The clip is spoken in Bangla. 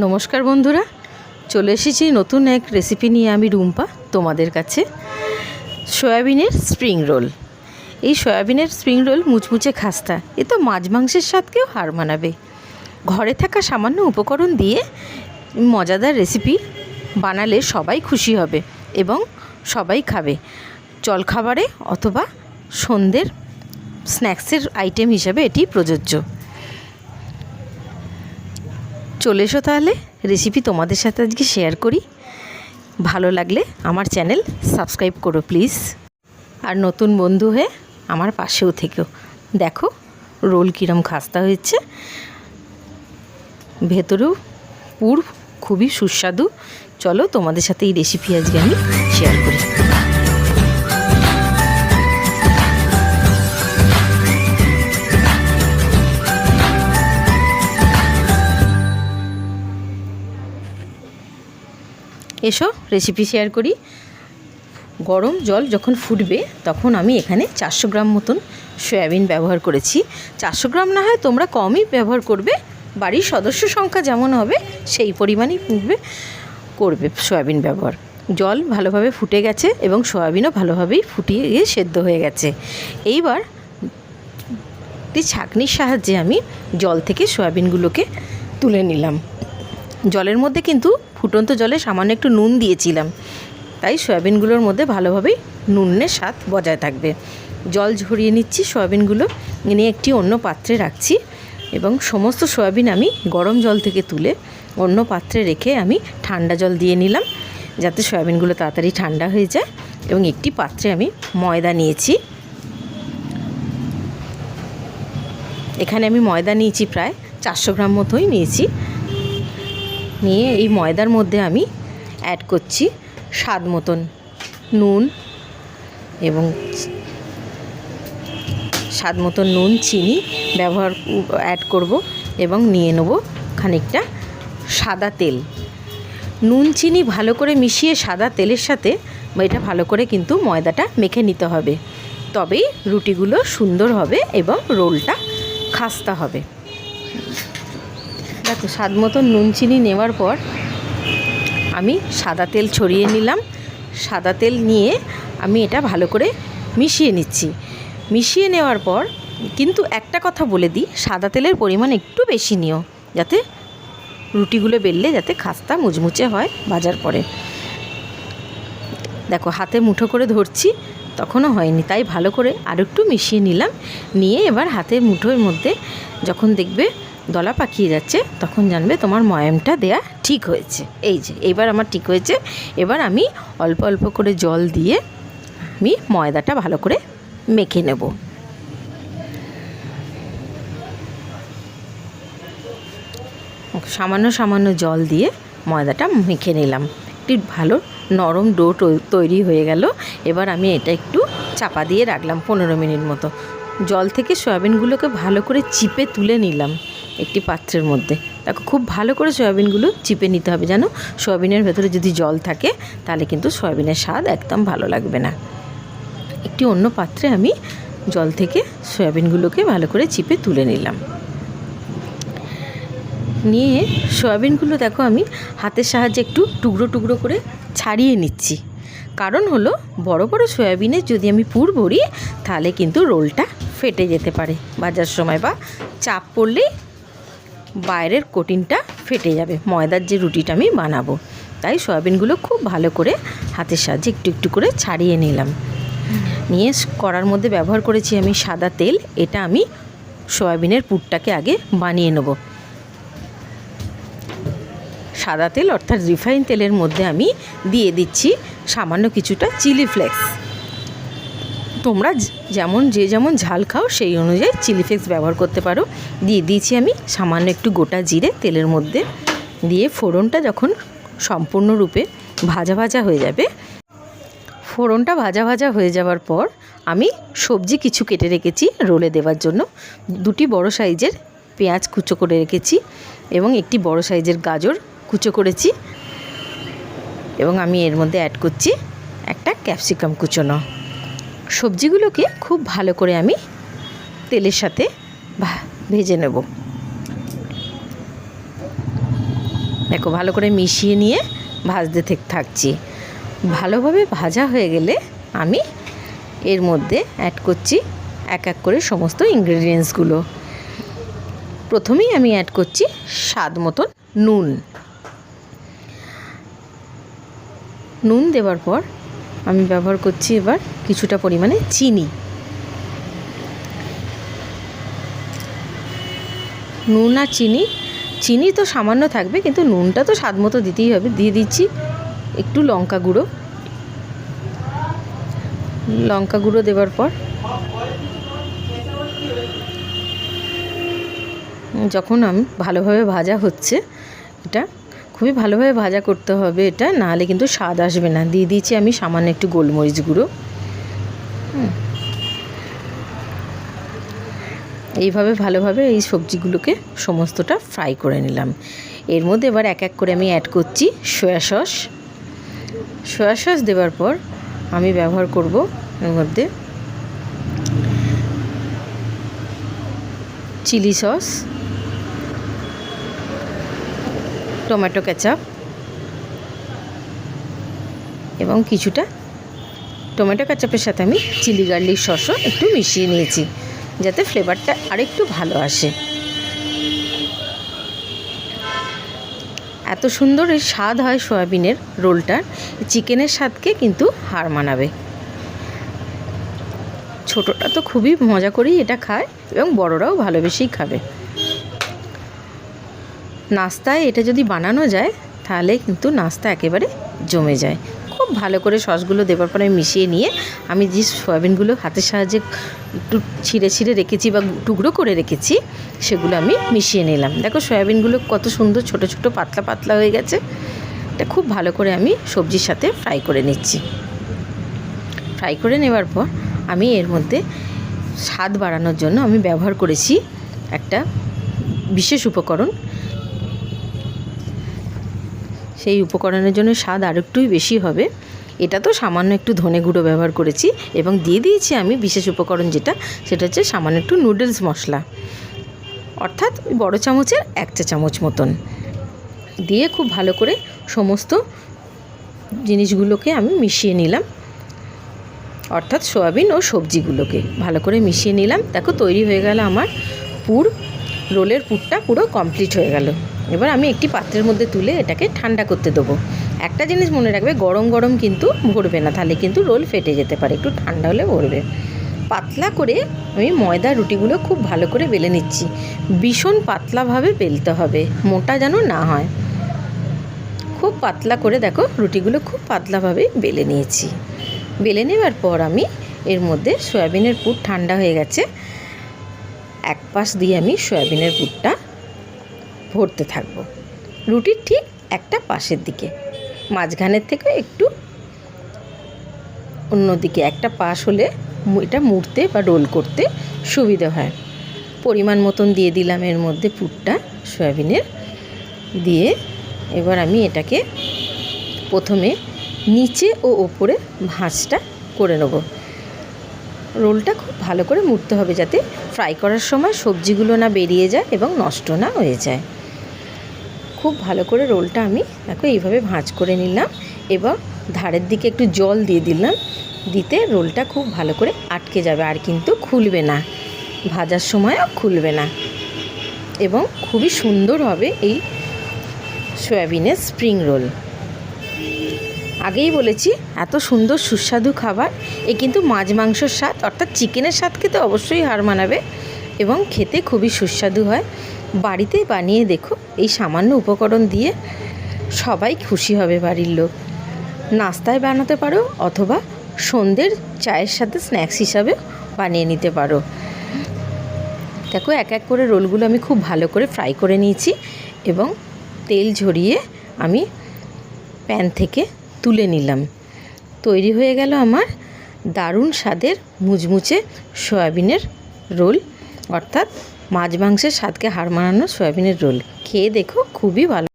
নমস্কার বন্ধুরা, চলে এসেছি নতুন এক রেসিপি নিয়ে আমি রুম্পা তোমাদের কাছে, সয়াবিনের স্প্রিং রোল এই সয়াবিনের স্প্রিং রোল মুচমুচে খাস্তা, এ তো মাছ মাংসের স্বাদকেও হার মানাবে। ঘরে থাকা সামান্য উপকরণ দিয়ে মজাদার রেসিপি বানালে সবাই খুশি হবে এবং সবাই খাবে। জলখাবারে অথবা সন্ধ্যের স্ন্যাক্সের আইটেম হিসাবে এটি প্রযোজ্য। চলে এসো তাহলে। রেসিপি তোমাদের সাথে আজকে শেয়ার করি। ভালো লাগলে আমার চ্যানেল সাবস্ক্রাইব করো প্লিজ আর নতুন বন্ধু হয়ে আমার পাশেও থেকেও। দেখো রোল কীরম খাস্তা হয়েছে। ভেতরেও পুর খুবই সুস্বাদু। চলো তোমাদের সাথে এই রেসিপি আজকে আমি শেয়ার করি। এসো রেসিপি শেয়ার করি। গরম জল যখন ফুটবে, তখন আমি এখানে চারশো গ্রাম মতন সয়াবিন ব্যবহার করেছি। চারশো গ্রাম না হয় তোমরা কমই ব্যবহার করবে। বাড়ির সদস্য সংখ্যা যেমন হবে, সেই পরিমাণই ফুটবে, করবে সয়াবিন ব্যবহার। জল ভালোভাবে ফুটে গেছে এবং সয়াবিনও ভালোভাবেই ফুটিয়ে গিয়ে সেদ্ধ হয়ে গেছে। এইবার একটি ছাঁকনির সাহায্যে আমি জল থেকে সয়াবিনগুলোকে তুলে নিলাম। জলের মধ্যে কিন্তু ফুটন্ত জলে সামান্য একটু নুন দিয়েছিলাম। তাই সয়াবিনগুলোর মধ্যে ভালোভাবেই নুনের স্বাদ বজায় থাকবে। জল ঝরিয়ে নিচ্ছি সয়াবিনগুলো নিয়ে একটি অন্য পাত্রে রাখছি এবং সমস্ত সয়াবিন আমি গরম জল থেকে তুলে অন্য পাত্রে রেখে আমি ঠান্ডা জল দিয়ে নিলাম, যাতে সয়াবিনগুলো তাড়াতাড়ি ঠান্ডা হয়ে যায় এবং একটি পাত্রে আমি ময়দা নিয়েছি। এখানে আমি ময়দা নিয়েছি প্রায় চারশো গ্রাম মতোই নিয়েছি। নিয়ে এই ময়দার মধ্যে আমি অ্যাড করছি স্বাদ মতন নুন এবং স্বাদ মতন নুন, চিনি ব্যবহার অ্যাড করব এবং নিয়ে নেব খানিকটা সাদা তেল। নুন, চিনি ভালো করে মিশিয়ে সাদা তেলের সাথে এটা ভালো করে কিন্তু ময়দাটা মেখে নিতে হবে। তবেই রুটিগুলো সুন্দর হবে এবং রোলটা খাস্তা হবে। দেখো স্বাদ মতো নুন চিনি নেওয়ার পর আমি সাদা তেল ছড়িয়ে নিলাম। সাদা তেল নিয়ে আমি এটা ভালো করে মিশিয়ে নিচ্ছি। মিশিয়ে নেওয়ার পর কিন্তু একটা কথা বলে দিই, সাদা তেলের পরিমাণ একটু বেশি নিও, যাতে রুটিগুলো বেললে যাতে খাস্তা মুচমুচে হয় বাজার পরে দেখো, হাতে মুঠো করে ধরছি, তখনও হয়নি, তাই ভালো করে আর একটু মিশিয়ে নিলাম। নিয়ে এবার হাতের মুঠোর মধ্যে যখন দেখবে দলা পাকিয়ে যাচ্ছে, তখন জানবে তোমার ময়ামটা দেয়া ঠিক হয়েছে। এই যে এবার আমার ঠিক হয়েছে। এবার আমি অল্প অল্প করে জল দিয়ে আমি ময়দাটা ভালো করে মেখে নেব। সামান্য সামান্য জল দিয়ে ময়দাটা মেখে নিলাম। একটি ভালো নরম ডো তৈরি হয়ে গেল। এবার আমি এটা একটু চাপা দিয়ে রাখলাম পনেরো মিনিট মতো। জল থেকে সয়াবিনগুলোকে ভালো করে চিপে তুলে নিলাম। একটি পাত্রের মধ্যে। দেখো, খুব ভালো করে সয়াবিনগুলো চিপে নিতে হবে যেন সয়াবিনের ভেতরে যদি জল থাকে, তাহলে কিন্তু সয়াবিনের স্বাদ একদম ভালো লাগবে না। একটি অন্য পাত্রে আমি জল থেকে সয়াবিনগুলোকে ভালো করে চিপে তুলে নিলাম। নিয়ে সয়াবিনগুলো দেখো, আমি হাতের সাহায্যে একটু টুকরো টুকরো করে ছাড়িয়ে নিচ্ছি। কারণ হলো, বড় বড় সয়াবিনের যদি আমি পুর ভরি, তাহলে কিন্তু রোলটা ফেটে যেতে পারে। বাজার সময় বা চাপ পড়লেই বাইরের কোটিনটা ফেটে যাবে। ময়দার যে রুটিটা আমি বানাবো, তাই সয়াবিনগুলো খুব ভালো করে হাতের সাহায্যে একটু একটু করে ছাড়িয়ে নিলাম। নিয়ে কড়ার মধ্যে ব্যবহার করেছি আমি সাদা তেল। এটা আমি সয়াবিনের পুরটাকে আগে বানিয়ে নেব। সাদা তেল অর্থাৎ রিফাইন তেলের মধ্যে আমি দিয়ে দিচ্ছি সামান্য কিছুটা চিলি ফ্লেক্স। তোমরা যেমন, যে যেমন ঝাল খাও, সেই অনুযায়ী চিলি ফ্লেক্স ব্যবহার করতে পারো। দিয়ে দিয়েছি আমি সামান্য একটু গোটা জিরে তেলের মধ্যে। দিয়ে ফোড়নটা যখন সম্পূর্ণরূপে ভাজা ভাজা হয়ে যাবে, ফোড়নটা ভাজা ভাজা হয়ে যাওয়ার পর আমি সবজি কিছু কেটে রেখেছি রোলে দেওয়ার জন্য। দুটি বড় সাইজের পেঁয়াজ কুচো করে রেখেছি এবং একটি বড় সাইজের গাজর কুচো করেছি। এবং আমি এর মধ্যে অ্যাড করছি একটা ক্যাপসিকাম কুচোনো। সবজিগুলোকে খুব ভালো করে আমি তেলের সাথে ভেজে নেব। দেখো, ভালো করে মিশিয়ে নিয়ে ভাজতে থেক- থাকছি। ভালোভাবে ভাজা হয়ে গেলে আমি এর মধ্যে অ্যাড করছি এক এক করে সমস্ত ইনগ্রেডিয়েন্টসগুলো প্রথমেই আমি অ্যাড করছি স্বাদ মতন নুন। নুন দেওয়ার পর আমি ব্যবহার করছি এবার কিছুটা পরিমাণে চিনি। নুন আর চিনি চিনি তো সামান্য থাকবে, কিন্তু নুনটা তো স্বাদ মতো দিতেই হবে। দিয়ে দিচ্ছি একটু লঙ্কা গুঁড়ো। লঙ্কা গুঁড়ো দেওয়ার পর যখন আমি ভালোভাবে ভাজা হচ্ছে, এটা খুবই ভালোভাবে ভাজা করতে হবে এটা, নাহলে কিন্তু স্বাদ আসবে না। দিয়ে দিয়েছি আমি সামান্য একটু গোলমরিচ গুঁড়ো। এইভাবে ভালোভাবে এই সবজিগুলোকে সমস্তটা ফ্রাই করে নিলাম। এর মধ্যে এবার এক এক করে আমি অ্যাড করছি সয়া সস সয়া সস দেওয়ার পর আমি ব্যবহার করব এর মধ্যে চিলি সস টমেটো কেচাপ এবং কিছুটা টমেটো কেচাপের সাথে আমি চিলি গার্লিক সসও একটু মিশিয়ে নিয়েছি, যাতে ফ্লেভারটা আরেকটু ভালো আসে। এত সুন্দর এই স্বাদ হয় সয়াবিনের রোলটার, চিকেনের স্বাদকে কিন্তু হার মানাবে। ছোটটা তো খুবই মজা করেই এটা খায় এবং বড়রাও ভালোবেসেই খাবে। নাস্তায় এটা যদি বানানো যায়, তাহলে কিন্তু নাস্তা একেবারে জমে যায়। খুব ভালো করে সসগুলো দেওয়ার পরে মিশিয়ে নিয়ে, আমি যে সয়াবিনগুলো হাতের সাহায্যে একটু ছিঁড়ে ছিঁড়ে রেখেছি বা টুকরো করে রেখেছি, সেগুলো আমি মিশিয়ে নিলাম। দেখো সয়াবিনগুলো কত সুন্দর ছোট ছোট পাতলা পাতলা হয়ে গেছে। এটা খুব ভালো করে আমি সবজির সাথে ফ্রাই করে নিচ্ছি। ফ্রাই করে নেওয়ার পর আমি এর মধ্যে স্বাদ বাড়ানোর জন্য আমি ব্যবহার করেছি একটা বিশেষ উপকরণ সেই উপকরণের জন্য স্বাদ আর একটুই বেশি হবে। এটা তো সামান্য একটু ধনে গুঁড়ো ব্যবহার করেছি এবং দিয়ে দিয়েছি আমি বিশেষ উপকরণ যেটা, সেটা হচ্ছে সামান্য একটু নুডলস মশলা। অর্থাৎ বড় চামচের এক চা চামচ মতন। দিয়ে খুব ভালো করে সমস্ত জিনিসগুলোকে আমি মিশিয়ে নিলাম। অর্থাৎ সয়াবিন ও সবজিগুলোকে ভালো করে মিশিয়ে নিলাম। দেখো তৈরি হয়ে গেল আমার পুর, রোলের পুরটা পুরো কমপ্লিট হয়ে গেল। এবার আমি একটি পাত্রের মধ্যে তুলে এটাকে ঠান্ডা করতে দেবো। একটা জিনিস মনে রাখবে, গরম গরম কিন্তু ভরবে না, তাহলে কিন্তু রোল ফেটে যেতে পারে, একটু ঠান্ডা হলে ভরবে। পাতলা করে আমি ময়দা রুটিগুলো খুব ভালো করে বেলে নিচ্ছি। ভীষণ পাতলাভাবে বেলতে হবে, মোটা যেন না হয়। খুব পাতলা করে দেখো, রুটিগুলো খুব পাতলাভাবে বেলে নিয়েছি। বেলে নেওয়ার পর আমি এর মধ্যে সয়াবিনের পুর ঠান্ডা হয়ে গেছে। এক পাশ দিয়ে আমি সয়াবিনের পুরটা ভরতে থাকব। রুটির ঠিক একটা পাশের দিকে। মাঝখানের থেকে একটু অন্যদিকে একটা পাশ হলে এটা মুড়তে বা রোল করতে সুবিধা হয়। পরিমাণ মতন দিয়ে দিলাম এর মধ্যে পুরটা, সয়াবিনের। দিয়ে এবার আমি এটাকে প্রথমে নিচে ও ওপরে ভাঁজটা করে নেব। রোলটা খুব ভালো করে মুড়তে হবে যাতে ফ্রাই করার সময় সবজিগুলো না বেরিয়ে যায় এবং নষ্ট না হয়ে যায়। খুব ভালো করে রোলটা আমি দেখো এইভাবে ভাঁজ করে নিলাম এবং ধারের দিকে একটু জল দিয়ে দিলাম, দিতে রোলটা খুব ভালো করে আটকে যাবে আর কিন্তু খুলবে না। ভাজার সময়ও খুলবে না। এবং খুবই সুন্দর হবে এই সয়াবিনের স্প্রিং রোল। আগেই বলেছি, এত সুন্দর সুস্বাদু খাবার, এ কিন্তু মাছ মাংসর স্বাদ, অর্থাৎ চিকেনের স্বাদকে তো অবশ্যই হার মানাবে এবং খেতে খুবই সুস্বাদু হয়। বাড়িতে বানিয়ে দেখো, এই সামান্য উপকরণ দিয়ে সবাই খুশি হবে বাড়ির লোক। নাস্তায় বানাতে পারো অথবা সন্ধ্যের চায়ের সাথে স্ন্যাক্স হিসাবেও বানিয়ে নিতে পারো। দেখো, এক এক করে রোলগুলো আমি খুব ভালো করে ফ্রাই করে নিয়েছি এবং তেল ঝরিয়ে আমি প্যান থেকে তুলে নিলাম। তৈরি হয়ে গেল আমার দারুণ স্বাদের মুচমুচে সয়াবিনের রোল, অর্থাৎ মাছ মাংসের স্বাদকে হার মানানো সয়াবিনের রোল। খেয়ে দেখো খুবই ভালো।